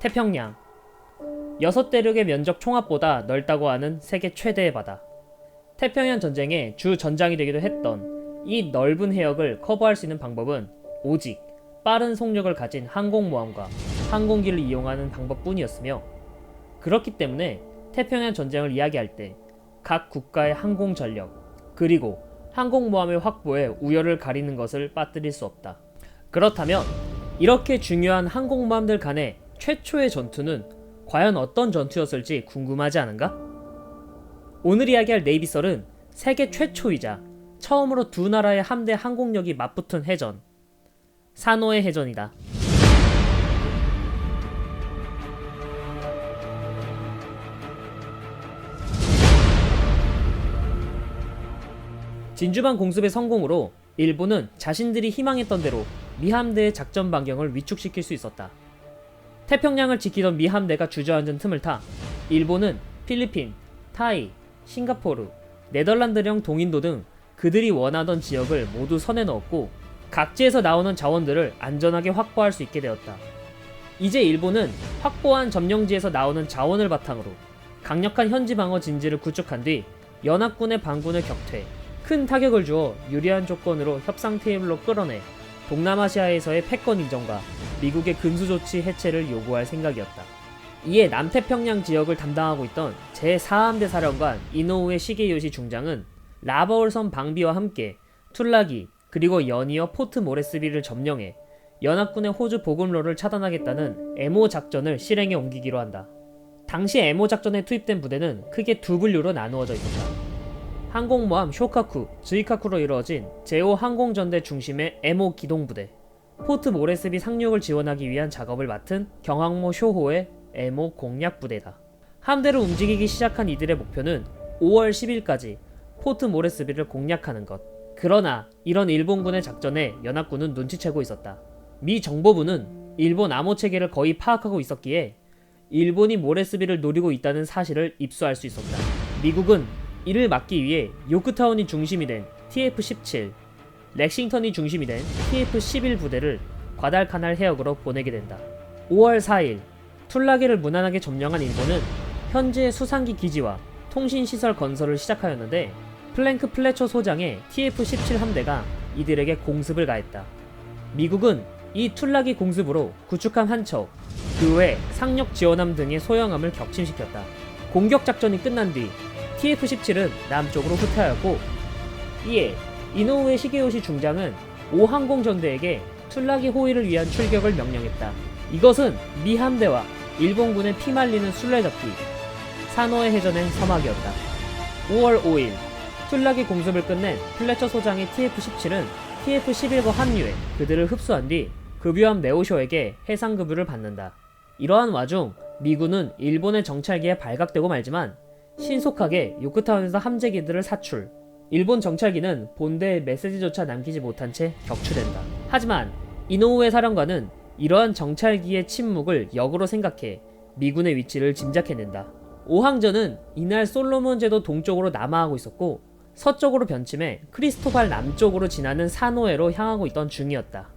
태평양. 여섯 대륙의 면적 총합보다 넓다고 하는 세계 최대의 바다. 태평양 전쟁의 주 전장이 되기도 했던 이 넓은 해역을 커버할 수 있는 방법은 오직 빠른 속력을 가진 항공모함과 항공기를 이용하는 방법뿐이었으며 그렇기 때문에 태평양 전쟁을 이야기할 때 각 국가의 항공 전력 그리고 항공모함의 확보에 우열을 가리는 것을 빠뜨릴 수 없다. 그렇다면 이렇게 중요한 항공모함들 간의 최초의 전투는 과연 어떤 전투였을지 궁금하지 않은가? 오늘 이야기할 네이비설은 세계 최초이자 처음으로 두 나라의 함대 항공력이 맞붙은 해전 산호의 해전이다. 진주반 공습의 성공으로 일본은 자신들이 희망했던 대로 미함대의 작전 반경을 위축시킬 수 있었다. 태평양을 지키던 미함대가 주저앉은 틈을 타 일본은 필리핀, 타이, 싱가포르, 네덜란드령 동인도 등 그들이 원하던 지역을 모두 선에 넣었고 각지에서 나오는 자원들을 안전하게 확보할 수 있게 되었다. 이제 일본은 확보한 점령지에서 나오는 자원을 바탕으로 강력한 현지 방어 진지를 구축한 뒤 연합군의 반군을 격퇴, 큰 타격을 주어 유리한 조건으로 협상 테이블로 끌어내 동남아시아에서의 패권 인정과 미국의 근수 조치 해체를 요구할 생각이었다. 이에 남태평양 지역을 담당하고 있던 제4함대 사령관 이노우에 시게요시 중장은 라버울섬 방비와 함께 툴라기 그리고 연이어 포트 모레스비를 점령해 연합군의 호주 보급로를 차단하겠다는 에모 작전을 실행에 옮기기로 한다. 당시 에모 작전에 투입된 부대는 크게 두 분류로 나누어져 있었다. 항공모함 쇼카쿠, 즈이카쿠로 이루어진 제5 항공전대 중심의 에모 기동부대, 포트 모레스비 상륙을 지원하기 위한 작업을 맡은 경항모 쇼호의 에모 공략부대다. 함대를 움직이기 시작한 이들의 목표는 5월 10일까지 포트 모레스비를 공략하는 것. 그러나 이런 일본군의 작전에 연합군은 눈치채고 있었다. 미 정보부는 일본 암호 체계를 거의 파악하고 있었기에 일본이 모레스비를 노리고 있다는 사실을 입수할 수 있었다. 미국은 이를 막기 위해 요크타운이 중심이 된 TF-17, 렉싱턴이 중심이 된 TF-11 부대를 과달카날 해역으로 보내게 된다. 5월 4일 툴라게를 무난하게 점령한 일본은 현재 수상기 기지와 통신시설 건설을 시작하였는데 플랭크 플래처 소장의 TF-17 함대가 이들에게 공습을 가했다. 미국은 이 툴라기 공습으로 구축함 한 척, 그 외 상륙 지원함 등의 소형함을 격침시켰다. 공격 작전이 끝난 뒤 TF-17은 남쪽으로 후퇴하였고 이에 이노우에 시게요시 중장은 5항공 전대에게 툴라기 호위를 위한 출격을 명령했다. 이것은 미 함대와 일본군의 피말리는 술래잡기 산호의 해전의 서막이었다. 5월 5일 툴라기 공습을 끝낸 플래처 소장의 TF-17은 TF-11과 합류해 그들을 흡수한 뒤 급유함 네오쇼에게 해상급유를 받는다. 이러한 와중 미군은 일본의 정찰기에 발각되고 말지만 신속하게 요크타운에서 함재기들을 사출. 일본 정찰기는 본대에 메시지조차 남기지 못한 채 격추된다. 하지만 이노우에 사령관은 이러한 정찰기의 침묵을 역으로 생각해 미군의 위치를 짐작해낸다. 오항전은 이날 솔로몬 제도 동쪽으로 남하하고 있었고 서쪽으로 변침해 크리스토발 남쪽으로 지나는 사노에로 향하고 있던 중이었다.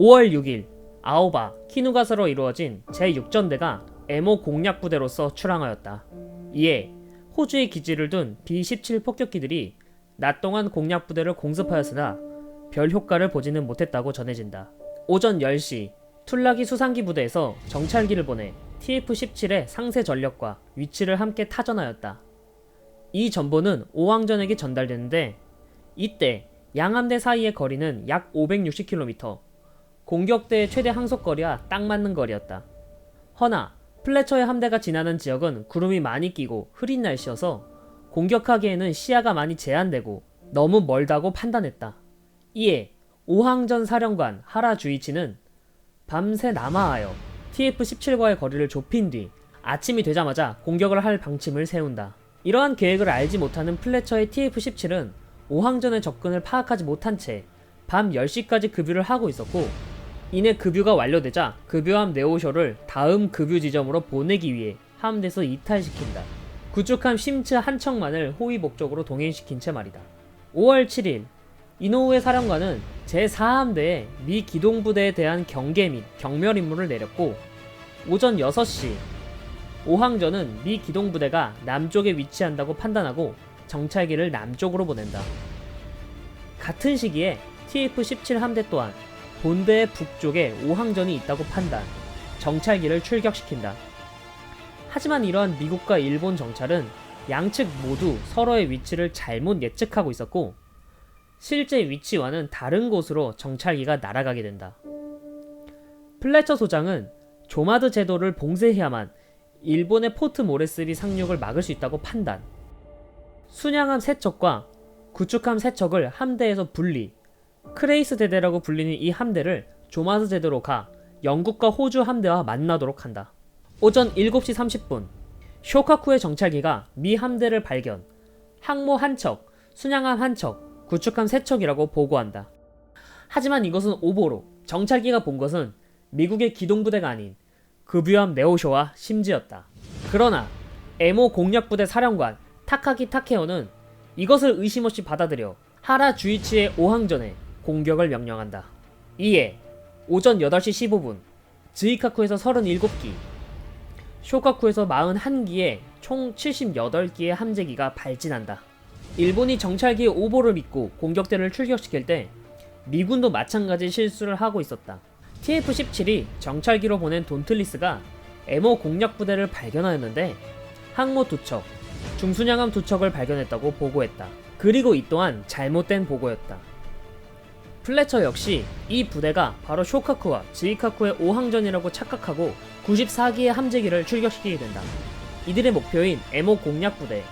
5월 6일 아오바, 키누가서로 이루어진 제6전대가 에모 공략부대로서 출항하였다. 이에 호주에 기지를 둔 B-17 폭격기들이 낮 동안 공략 부대를 공습하였으나 별 효과를 보지는 못했다고 전해진다. 오전 10시 툴라기 수상기 부대에서 정찰기를 보내 TF-17의 상세 전력과 위치를 함께 타전하였다. 이 정보는 오왕전에게 전달되는데 이때 양함대 사이의 거리는 약 560km, 공격대의 최대 항속거리와 딱 맞는 거리였다. 허나 플래처의 함대가 지나는 지역은 구름이 많이 끼고 흐린 날씨여서 공격하기에는 시야가 많이 제한되고 너무 멀다고 판단했다. 이에 오항전 사령관 하라 주이치는 밤새 남하하여 TF-17과의 거리를 좁힌 뒤 아침이 되자마자 공격을 할 방침을 세운다. 이러한 계획을 알지 못하는 플래처의 TF-17은 오항전의 접근을 파악하지 못한 채 밤 10시까지 급유를 하고 있었고 이내 급유가 완료되자 급유함 네오쇼를 다음 급유 지점으로 보내기 위해 함대에서 이탈시킨다. 구축함 심츠 한 척만을 호위 목적으로 동행시킨 채 말이다. 5월 7일 이노우의 사령관은 제4함대에 미 기동부대에 대한 경계 및 경멸 임무를 내렸고 오전 6시 오항전은 미 기동부대가 남쪽에 위치한다고 판단하고 정찰기를 남쪽으로 보낸다. 같은 시기에 TF-17 함대 또한 본대의 북쪽에 오항전이 있다고 판단, 정찰기를 출격시킨다. 하지만 이러한 미국과 일본 정찰은 양측 모두 서로의 위치를 잘못 예측하고 있었고 실제 위치와는 다른 곳으로 정찰기가 날아가게 된다. 플래처 소장은 조마드 제도를 봉쇄해야만 일본의 포트 모레스비 상륙을 막을 수 있다고 판단. 순양함 3척과 구축함 3척을 함대에서 분리, 크레이스 대대라고 불리는 이 함대를 조마드 제도로 가 영국과 호주 함대와 만나도록 한다. 오전 7시 30분, 쇼카쿠의 정찰기가 미 함대를 발견, 항모 한 척, 순양함 한 척, 구축함 세 척이라고 보고한다. 하지만 이것은 오보로 정찰기가 본 것은 미국의 기동부대가 아닌 급유함 네오쇼와 심지였다. 그러나 에모 공략부대 사령관 타카기 타케오는 이것을 의심 없이 받아들여 하라 주이치의 오항전에 공격을 명령한다. 이에 오전 8시 15분 즈이카쿠에서 37기, 쇼카쿠에서 41기의 총 78기의 함재기가 발진한다. 일본이 정찰기의 오보를 믿고 공격대를 출격시킬 때 미군도 마찬가지 실수를 하고 있었다. TF-17이 정찰기로 보낸 돈틀리스가 에모 공략부대를 발견하였는데 항모 두 척, 중순양함 두 척을 발견했다고 보고했다. 그리고 이 또한 잘못된 보고였다. 플래처 역시 이 부대가 바로 쇼카쿠와 지이카쿠의 오항전이라고 착각하고 94기의 함재기를 출격시키게 된다. 이들의 목표인 에모 공략부대,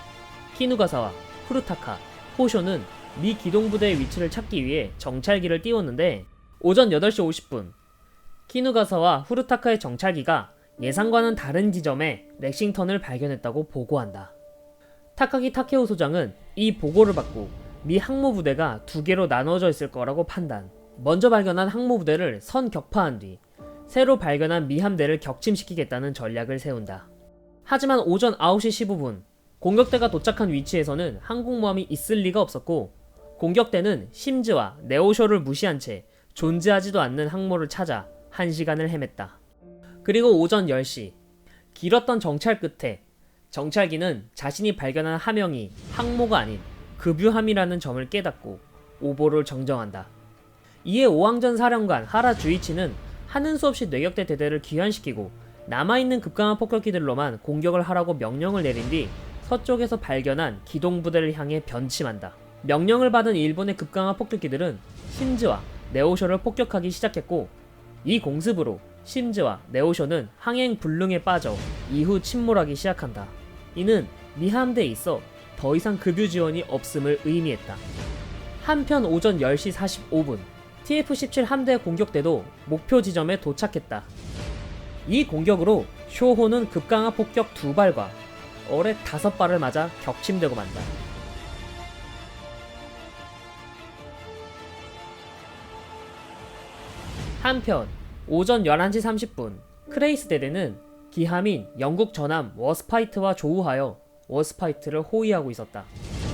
키누가사와 후르타카, 호쇼는 미 기동부대의 위치를 찾기 위해 정찰기를 띄웠는데 오전 8시 50분 키누가사와 후르타카의 정찰기가 예상과는 다른 지점에 렉싱턴을 발견했다고 보고한다. 타카기 타케오 소장은 이 보고를 받고 미 항모부대가 두 개로 나눠져 있을 거라고 판단. 먼저 발견한 항모부대를 선 격파한 뒤 새로 발견한 미 함대를 격침시키겠다는 전략을 세운다. 하지만 오전 9시 15분 공격대가 도착한 위치에서는 항공모함이 있을 리가 없었고 공격대는 심즈와 네오쇼를 무시한 채 존재하지도 않는 항모를 찾아 1시간을 헤맸다. 그리고 오전 10시 길었던 정찰 끝에 정찰기는 자신이 발견한 함영이 항모가 아닌 급유함이라는 점을 깨닫고 오보를 정정한다. 이에 오항전 사령관 하라 주이치는 하는 수 없이 뇌격대 대대를 귀환시키고 남아있는 급강한 폭격기들로만 공격을 하라고 명령을 내린 뒤 서쪽에서 발견한 기동부대를 향해 변침한다. 명령을 받은 일본의 급강한 폭격기들은 심즈와 네오쇼를 폭격하기 시작했고 이 공습으로 심즈와 네오쇼는 항행 불능에 빠져 이후 침몰하기 시작한다. 이는 미함대에 있어 더 이상 급유 지원이 없음을 의미했다. 한편 오전 10시 45분 TF-17 함대 공격대도 목표 지점에 도착했다. 이 공격으로 쇼호는 급강한 폭격 두 발과 어뢰 다섯 발을 맞아 격침되고 만다. 한편 오전 11시 30분 크레이스 대대는 기함인 영국 전함 워스파이트와 조우하여 워스파이트를 호위하고 있었다.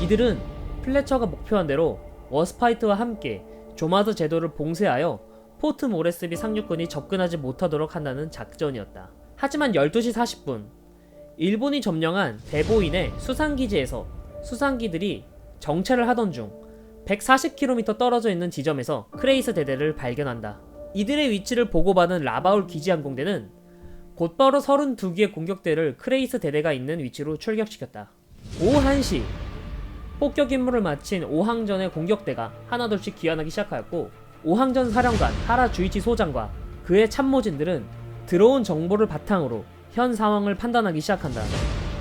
이들은 플래처가 목표한 대로 워스파이트와 함께 조마드 제도를 봉쇄하여 포트 모레스비 상륙군이 접근하지 못하도록 한다는 작전이었다. 하지만 12시 40분 일본이 점령한 대보인의 수상기지에서 수상기들이 정찰을 하던 중 140km 떨어져 있는 지점에서 크레이스 대대를 발견한다. 이들의 위치를 보고받은 라바울 기지 항공대는 곧바로 32기의 공격대를 크레이스 대대가 있는 위치로 출격시켰다. 오후 1시 폭격 임무를 마친 오항전의 공격대가 하나둘씩 귀환하기 시작하였고 오항전 사령관 하라 주이치 소장과 그의 참모진들은 들어온 정보를 바탕으로 현 상황을 판단하기 시작한다.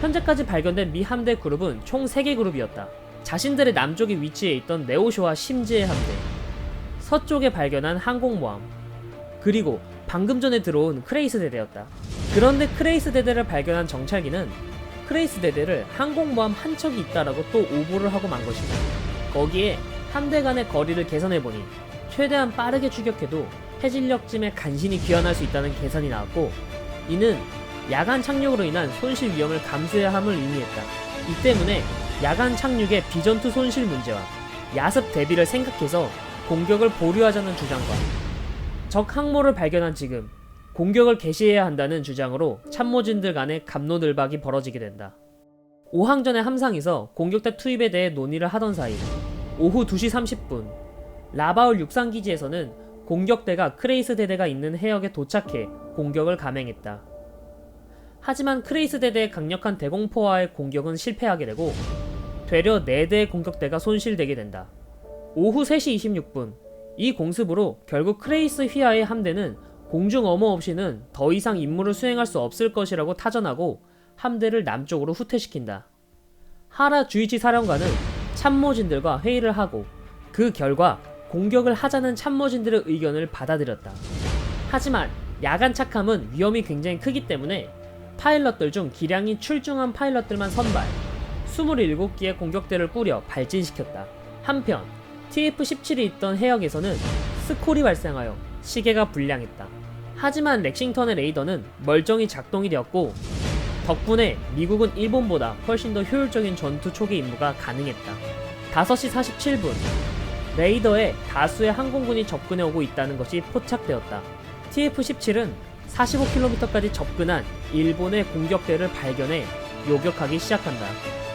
현재까지 발견된 미 함대 그룹은 총 3개 그룹이었다. 자신들의 남쪽에 위치해 있던 네오쇼와 심지의 함대, 서쪽에 발견한 항공모함, 그리고 방금 전에 들어온 크레이스 대대였다. 그런데 크레이스 대대를 발견한 정찰기는 크레이스 대대를 항공모함 한 척이 있다라고 또 오보를 하고 만 것이다. 거기에 함대 간의 거리를 계산해보니 최대한 빠르게 추격해도 해질녘쯤에 간신히 귀환할 수 있다는 계산이 나왔고 이는 야간 착륙으로 인한 손실 위험을 감수해야 함을 의미했다. 이 때문에 야간 착륙의 비전투 손실 문제와 야습 대비를 생각해서 공격을 보류하자는 주장과 적 항모를 발견한 지금 공격을 개시해야 한다는 주장으로 참모진들 간의 감로늘박이 벌어지게 된다. 오항전의 함상에서 공격대 투입에 대해 논의를 하던 사이 오후 2시 30분 라바울 육상기지에서는 공격대가 크레이스 대대가 있는 해역에 도착해 공격을 감행했다. 하지만 크레이스 대대의 강력한 대공포와의 공격은 실패하게 되고 되려 4대의 공격대가 손실되게 된다. 오후 3시 26분 이 공습으로 결국 크레이스 휘하의 함대는 공중 어머 없이는 더 이상 임무를 수행할 수 없을 것이라고 타전하고 함대를 남쪽으로 후퇴시킨다. 하라 주이치 사령관은 참모진들과 회의를 하고 그 결과 공격을 하자는 참모진들의 의견을 받아들였다. 하지만 야간 착함은 위험이 굉장히 크기 때문에 파일럿들 중 기량이 출중한 파일럿들만 선발, 27기의 공격대를 꾸려 발진시켰다. 한편 TF-17이 있던 해역에서는 스콜이 발생하여 시계가 불량했다. 하지만 렉싱턴의 레이더는 멀쩡히 작동이 되었고 덕분에 미국은 일본보다 훨씬 더 효율적인 전투 초기 임무가 가능했다. 5시 47분 레이더에 다수의 항공군이 접근해 오고 있다는 것이 포착되었다. TF-17은 45km까지 접근한 일본의 공격대를 발견해 요격하기 시작한다.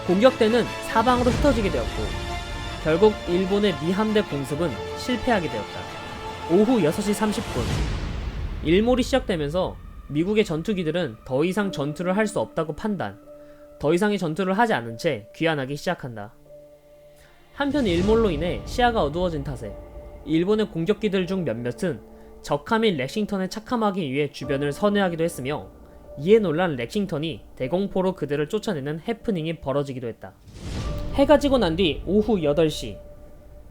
공격대는 사방으로 흩어지게 되었고 결국 일본의 미함대 공습은 실패하게 되었다. 오후 6시 30분 일몰이 시작되면서 미국의 전투기들은 더 이상 전투를 할 수 없다고 판단, 더 이상의 전투를 하지 않은 채 귀환하기 시작한다. 한편 일몰로 인해 시야가 어두워진 탓에 일본의 공격기들 중 몇몇은 적함인 렉싱턴에 착함하기 위해 주변을 선회하기도 했으며 이에 놀란 렉싱턴이 대공포로 그들을 쫓아내는 해프닝이 벌어지기도 했다. 해가 지고 난 뒤 오후 8시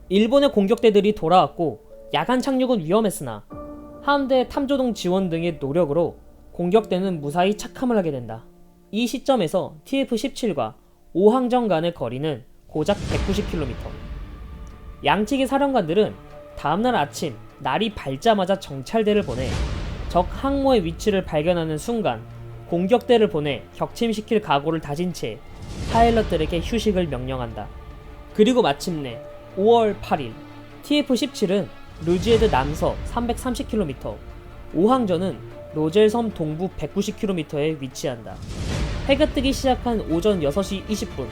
일본의 공격대들이 돌아왔고 야간 착륙은 위험했으나 함대의 탐조동 지원 등의 노력으로 공격대는 무사히 착함을 하게 된다. 이 시점에서 TF-17과 오항전 간의 거리는 고작 190km. 양측의 사령관들은 다음날 아침 날이 밝자마자 정찰대를 보내 적 항모의 위치를 발견하는 순간 공격대를 보내 격침시킬 각오를 다진 채 파일럿들에게 휴식을 명령한다. 그리고 마침내 5월 8일 TF-17은 루지에드 남서 330km, 오항전은 로젤섬 동부 190km에 위치한다. 해가 뜨기 시작한 오전 6시 20분,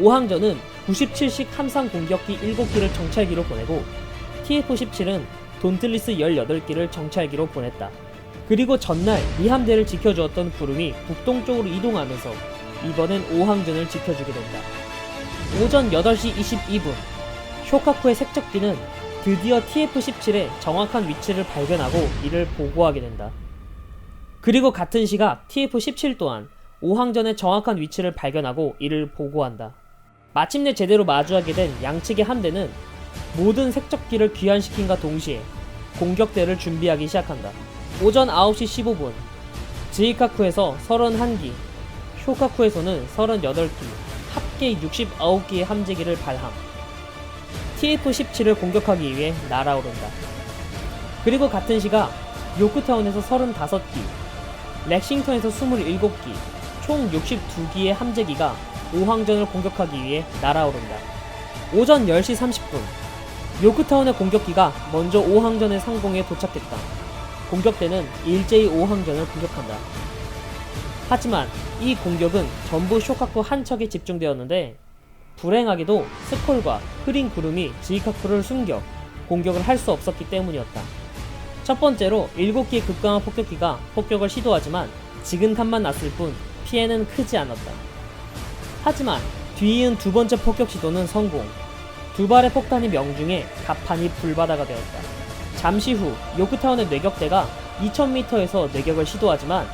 오항전은 97식 함상 공격기 7기를 정찰기로 보내고 TF-17은 돈틀리스 18기를 정찰기로 보냈다. 그리고 전날 이 함대를 지켜주었던 구름이 북동쪽으로 이동하면서 이번엔 오항전을 지켜주게 된다. 오전 8시 22분, 쇼카쿠의 색적기는 드디어 TF-17의 정확한 위치를 발견하고 이를 보고하게 된다. 그리고 같은 시각 TF-17 또한 오항전의 정확한 위치를 발견하고 이를 보고한다. 마침내 제대로 마주하게 된 양측의 함대는 모든 색적기를 귀환시킨과 동시에 공격대를 준비하기 시작한다. 오전 9시 15분 지이카쿠에서 31기, 쇼카쿠에서는 38기, 합계 69기의 함재기를 발함. TF-17을 공격하기 위해 날아오른다. 그리고 같은 시각 요크타운에서 35기, 렉싱턴에서 27기, 총 62기의 함재기가 오항전을 공격하기 위해 날아오른다. 오전 10시 30분 요크타운의 공격기가 먼저 오항전의 상공에 도착했다. 공격대는 일제히 오항전을 공격한다. 하지만 이 공격은 전부 쇼카쿠 한 척에 집중되었는데 불행하게도 스콜과 흐린 구름이 지이카쿠를 숨겨 공격을 할 수 없었기 때문이었다. 첫 번째로 7기의 급강한 폭격기가 폭격을 시도하지만 지근탄만 났을 뿐 피해는 크지 않았다. 하지만 뒤이은 두 번째 폭격 시도는 성공. 두 발의 폭탄이 명중해 갑판이 불바다가 되었다. 잠시 후 요크타운의 뇌격대가 2000m에서 뇌격을 시도하지만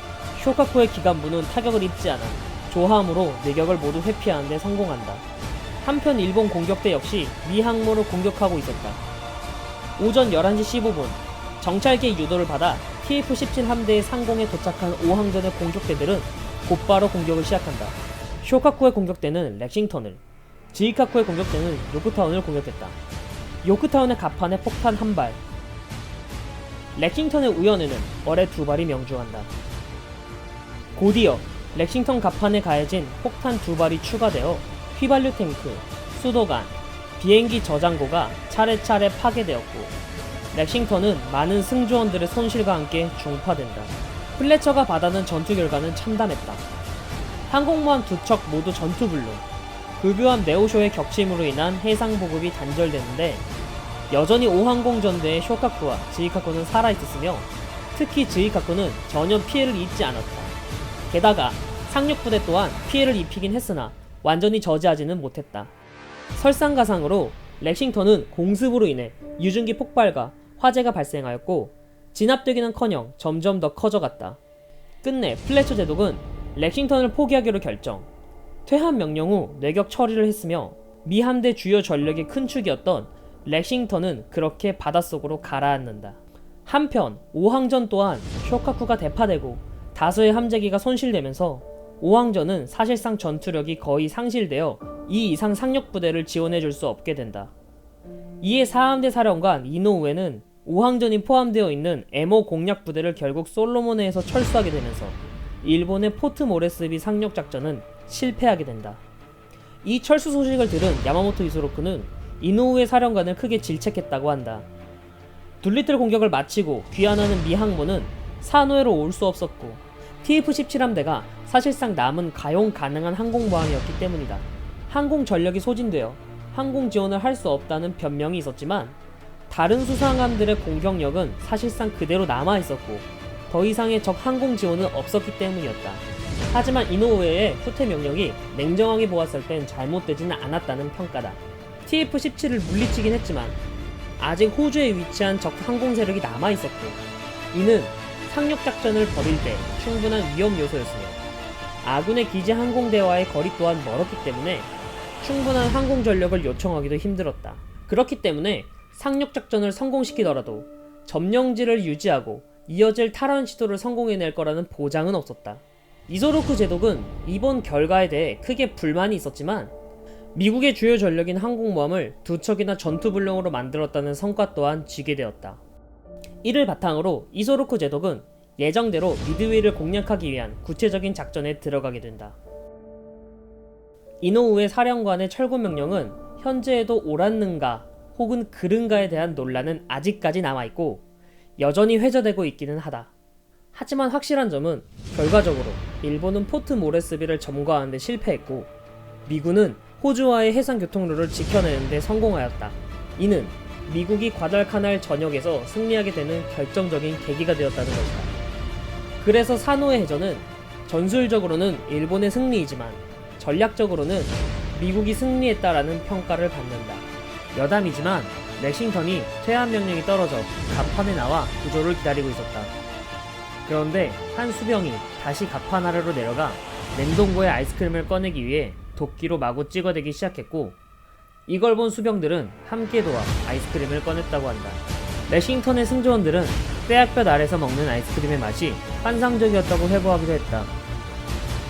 쇼카쿠의 기관부는 타격을 입지 않아 조함으로 뇌격을 모두 회피하는 데 성공한다. 한편 일본 공격대 역시 미 항모를 공격하고 있었다. 오전 11시 15분 정찰기의 유도를 받아 TF-17 함대의 상공에 도착한 오항전의 공격대들은 곧바로 공격을 시작한다. 쇼카쿠의 공격대는 렉싱턴을, 지이카쿠의 공격대는 요크타운을 공격했다. 요크타운의 갑판에 폭탄 한 발, 렉싱턴의 우연에는 어뢰 두 발이 명중한다. 곧이어 렉싱턴 갑판에 가해진 폭탄 두 발이 추가되어 휘발유 탱크, 수도관, 비행기 저장고가 차례차례 파괴되었고 렉싱턴은 많은 승조원들의 손실과 함께 중파된다. 플래처가 받아낸 전투 결과는 참담했다. 항공모함 두 척 모두 전투 불능, 급유함 네오쇼의 격침으로 인한 해상 보급이 단절됐는데 여전히 5항공 전대의 쇼카쿠와 지이카쿠는 살아있었으며 특히 지이카쿠는 전혀 피해를 입지 않았다. 게다가 상륙부대 또한 피해를 입히긴 했으나 완전히 저지하지는 못했다. 설상가상으로 렉싱턴은 공습으로 인해 유증기 폭발과 화재가 발생하였고 진압되기는커녕 점점 더 커져갔다. 끝내 플래처 제독은 렉싱턴을 포기하기로 결정. 퇴함 명령 후 뇌격 처리를 했으며 미 함대 주요 전력의 큰 축이었던 렉싱턴은 그렇게 바닷속으로 가라앉는다. 한편 오항전 또한 쇼카쿠가 대파되고 다수의 함재기가 손실되면서 오항전은 사실상 전투력이 거의 상실되어 이 이상 상륙 부대를 지원해 줄 수 없게 된다. 이에 4함대 사령관 이노우에는 오항전이 포함되어 있는 에모 공략 부대를 결국 솔로몬해에서 철수하게 되면서 일본의 포트 모레스비 상륙 작전은 실패하게 된다. 이 철수 소식을 들은 야마모토 이소로쿠는 이노우의 사령관을 크게 질책했다고 한다. 둘리틀 공격을 마치고 귀환하는 미 항모는 사노에로 올 수 없었고 TF-17함대가 사실상 남은 가용 가능한 항공모함이었기 때문이다. 항공 전력이 소진되어 항공 지원을 할 수 없다는 변명이 있었지만 다른 수상함들의 공격력은 사실상 그대로 남아 있었고 더 이상의 적 항공 지원은 없었기 때문이었다. 하지만 이노우에의 후퇴 명령이 냉정하게 보았을 땐 잘못되지는 않았다는 평가다. TF-17을 물리치긴 했지만 아직 호주에 위치한 적 항공 세력이 남아 있었고 이는 상륙 작전을 벌일 때 충분한 위험 요소였으며 아군의 기지 항공대와의 거리 또한 멀었기 때문에 충분한 항공 전력을 요청하기도 힘들었다. 그렇기 때문에 상륙 작전을 성공시키더라도 점령지를 유지하고 이어질 탈환 시도를 성공해낼 거라는 보장은 없었다. 이소로크 제독은 이번 결과에 대해 크게 불만이 있었지만 미국의 주요 전력인 항공모함을 두 척이나 전투불능으로 만들었다는 성과 또한 쥐게 되었다. 이를 바탕으로 이소로크 제독은 예정대로 미드웨이를 공략하기 위한 구체적인 작전에 들어가게 된다. 이노우의 사령관의 철구 명령은 현재에도 옳았는가 혹은 그른가에 대한 논란은 아직까지 남아있고 여전히 회자되고 있기는 하다. 하지만 확실한 점은 결과적으로 일본은 포트 모레스비를 점거하는 데 실패했고 미군은 호주와의 해상 교통로를 지켜내는 데 성공하였다. 이는 미국이 과달카날 전역에서 승리하게 되는 결정적인 계기가 되었다는 것이다. 그래서 사노의 해전은 전술적으로는 일본의 승리이지만 전략적으로는 미국이 승리했다라는 평가를 받는다. 여담이지만 렉싱턴이 퇴한 명령이 떨어져 갑판에 나와 구조를 기다리고 있었다. 그런데 한 수병이 다시 갑판 아래로 내려가 냉동고에 아이스크림을 꺼내기 위해 도끼로 마구 찍어대기 시작했고 이걸 본 수병들은 함께 도와 아이스크림을 꺼냈다고 한다. 렉싱턴의 승조원들은 떼약볕 아래서 먹는 아이스크림의 맛이 환상적이었다고 회고하기도 했다.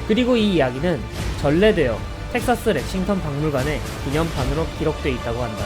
그리고 이 이야기는 전래되어 텍사스 렉싱턴 박물관의 기념판으로 기록돼 있다고 한다.